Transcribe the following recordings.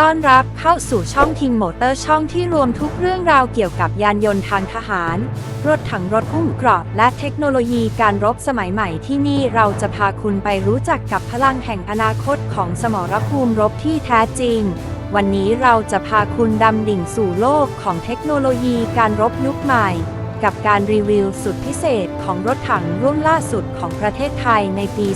ต้อนรับเข้าสู่ช่องทิงมอเตอร์ช่องที่รวมทุกเรื่องราวเกี่ยวกับยานยนต์ทางทหาร รถถังรถหุ้มเกราะและเทคโนโลยีการรบสมัยใหม่ที่นี่เราจะพาคุณไปรู้จักกับพลังแห่งอนาคตของสมรภูมิรบที่แท้จริง วันนี้เราจะพาคุณดำดิ่งสู่โลกของเทคโนโลยีการรบยุคใหม่ กับการรีวิวสุดพิเศษของรถถังรุ่นล่าสุดของประเทศไทยในปี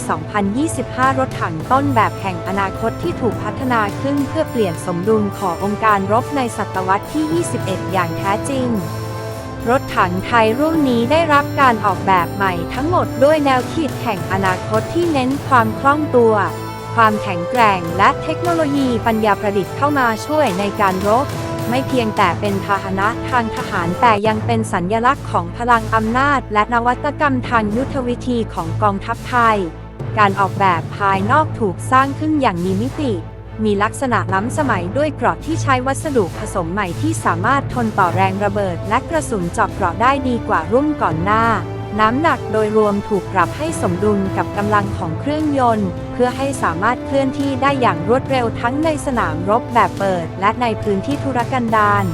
2025 รถถังต้นแบบแห่งอนาคตที่ถูกพัฒนาขึ้นเพื่อเปลี่ยนสมดุลขององค์การรบในศตวรรษที่ 21 อย่างแท้จริง รถถังไทยรุ่นนี้ได้รับการออกแบบใหม่ทั้งหมดด้วยแนวคิดแห่งอนาคตที่เน้นความคล่องตัว ความแข็งแกร่งและเทคโนโลยีปัญญาประดิษฐ์เข้ามาช่วยในการรบ ไม่เพียงแต่เป็นพาหนะทางทหารแต่ยังเป็นสัญญลักษณ์ของพลังอำนาจ และนวัตกรรมทางยุทธวิธีของกองทัพไทย การออกแบบภายนอกถูกสร้างขึ้นอย่างมีมิติมีลักษณะล้ำสมัยด้วยเกราะที่ใช้วัสดุผสมใหม่ที่สามารถทนต่อแรงระเบิด และกระสุนเจาะเกราะได้ดีกว่ารุ่นก่อนหน้า น้ำหนักโดยรวมถูกปรับให้สมดุลกับกำลังของเครื่องยนต์ เพื่อให้สามารถเคลื่อนที่ได้อย่างรวดเร็วทั้งในสนามรบแบบเปิด และในพื้นที่ธุรกันดาร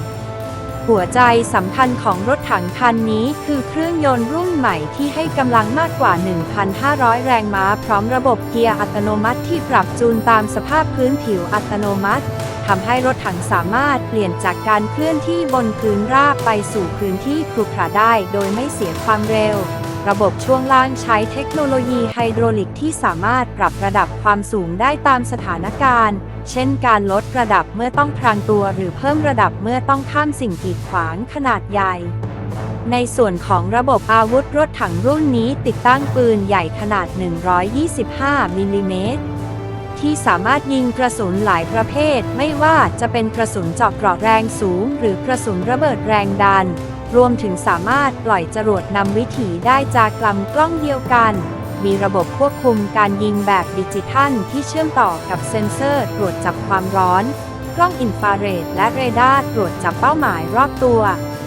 หัวใจสำคัญของรถถังคันนี้คือเครื่องยนต์รุ่นใหม่ที่ให้กำลังมากกว่า 1,500 แรงม้า พร้อมระบบเกียร์อัตโนมัติที่ปรับจูนตามสภาพพื้นผิวอัตโนมัติำให้รถถังสามารถเปลี่ยนจากการเคลื่อนที่บนพื้นราบไปสู่พื้นที่ครุขระได้โดยไม่เสียความเร็ว ระบบช่วงล่างใช้เทคโนโลยีไฮดรอลิกที่สามารถปรับระดับความสูงได้ตามสถานการณ์ เช่นการลดระดับเมื่อต้องพรางตัวหรือเพิ่มระดับเมื่อต้องข้ามสิ่งกีดขวางขนาดใหญ่ในส่วนของระบบอาวุธรถถังรุ่นนี้ติดตั้งปืนใหญ่ขนาด 125 มิลลิเมตร ที่สามารถยิงกระสุนหลายประเภท ไม่ว่าจะเป็นกระสุนเจาะเกราะแรงสูง หรือกระสุนระเบิดแรงดัน รวมถึงสามารถปล่อยจรวดนำวิถีได้จากลำกล้องเดียวกัน มีระบบควบคุมการยิงแบบดิจิทัลที่เชื่อมต่อกับเซ็นเซอร์ตรวจจับความร้อน กล้องอินฟราเรดและเรดาร์ตรวจจับเป้าหมายรอบตัว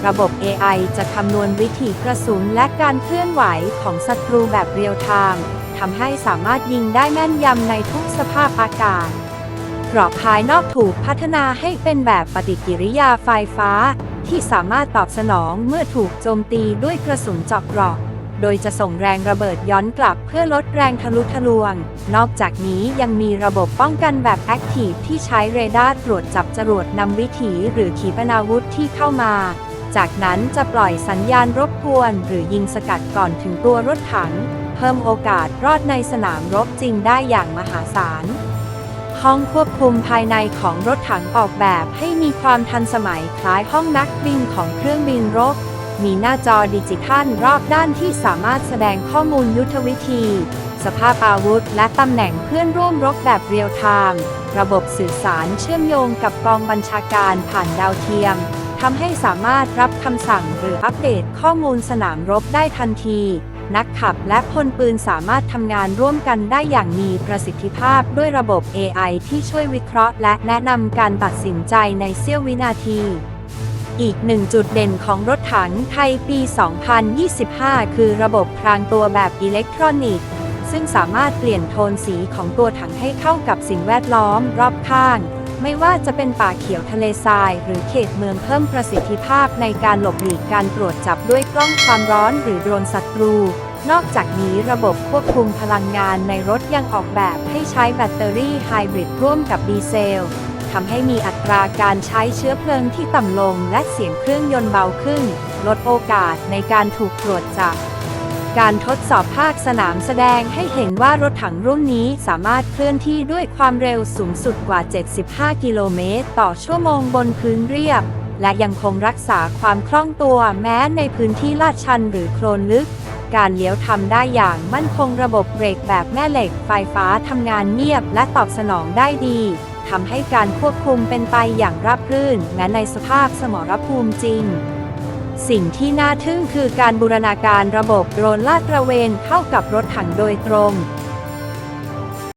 ระบบ AI จะคำนวณวิถีกระสุนและการเคลื่อนไหวของศัตรูแบบเรียลไทม์ ทำให้สามารถยิงได้แม่นยำในทุกสภาพอากาศกรอบภายนอกถูกพัฒนาให้เป็นแบบปฏิกิริยาไฟฟ้า ที่สามารถตอบสนองเมื่อถูกโจมตีด้วยกระสุนเจาะเกราะ โดยจะส่งแรงระเบิดย้อนกลับเพื่อลดแรงทะลุทะลวง นอกจากนี้ยังมีระบบป้องกันแบบแอคทีฟที่ใช้เรดาร์ตรวจจับจรวดนำวิถีหรือขีปนาวุธที่เข้ามา จากนั้นจะปล่อยสัญญาณรบกวน หรือยิงสกัดก่อนถึงตัวรถถัง เพิ่มโอกาสรอดในสนามรบจริงได้อย่างมหาศาล ห้องควบคุมภายในของรถถังออกแบบให้มีความทันสมัยคล้ายห้องนักบินของเครื่องบินรบ มีหน้าจอดิจิทัลรอบด้านที่สามารถแสดงข้อมูลยุทธวิธี สภาพอาวุธ และตำแหน่งเพื่อนร่วมรบแบบเรียลไทม์ ระบบสื่อสารเชื่อมโยงกับกองบัญชาการผ่านดาวเทียม ทำให้สามารถรับคำสั่งหรืออัปเดตข้อมูลสนามรบได้ทันที นักขับและพลปืนสามารถทำงานร่วมกันได้อย่างมีประสิทธิภาพด้วยระบบ AI ที่ช่วยวิเคราะห์และแนะนำการตัดสินใจในเสี้ยววินาทีอีกหนึ่งจุดเด่นของรถถังไทยปี 2025 คือระบบพรางตัวแบบอิเล็กทรอนิกส์ ซึ่งสามารถเปลี่ยนโทนสีของตัวถังให้เข้ากับสิ่งแวดล้อมรอบข้าง ไม่ว่าจะเป็นป่าเขียวทะเลทราย หรือเขตเมืองเพิ่มประสิทธิภาพในการหลบหลีกการตรวจจับด้วยกล้องความร้อนหรือโดรนศัตรู นอกจากนี้ระบบควบคุมพลังงานในรถยังออกแบบให้ใช้แบตเตอรี่ไฮบริดร่วมกับดีเซลทำให้มีอัตราการใช้เชื้อเพลิงที่ต่ำลงและเสียงเครื่องยนต์เบาขึ้น ลดโอกาสในการถูกตรวจจับ การทดสอบภาคสนามแสดงให้เห็นว่ารถถังรุ่นนี้สามารถเคลื่อนที่ด้วยความเร็วสูงสุดกว่า 75 กิโลเมตร ต่อชั่วโมงบนพื้นเรียบ และยังคงรักษาความคล่องตัวแม้ในพื้นที่ลาดชันหรือโคลนลึก การเลี้ยวทำได้อย่างมั่นคงระบบเบรกแบบแม่เหล็กไฟฟ้าทำงานเงียบและตอบสนองได้ดีทำให้การควบคุมเป็นไปอย่างราบรื่นแม้ในสภาพสมรภูมิจริง สิ่งที่น่าทึ่งคือการบูรณาการระบบโดรนลาดตระเวนเข้ากับรถถังโดยตรง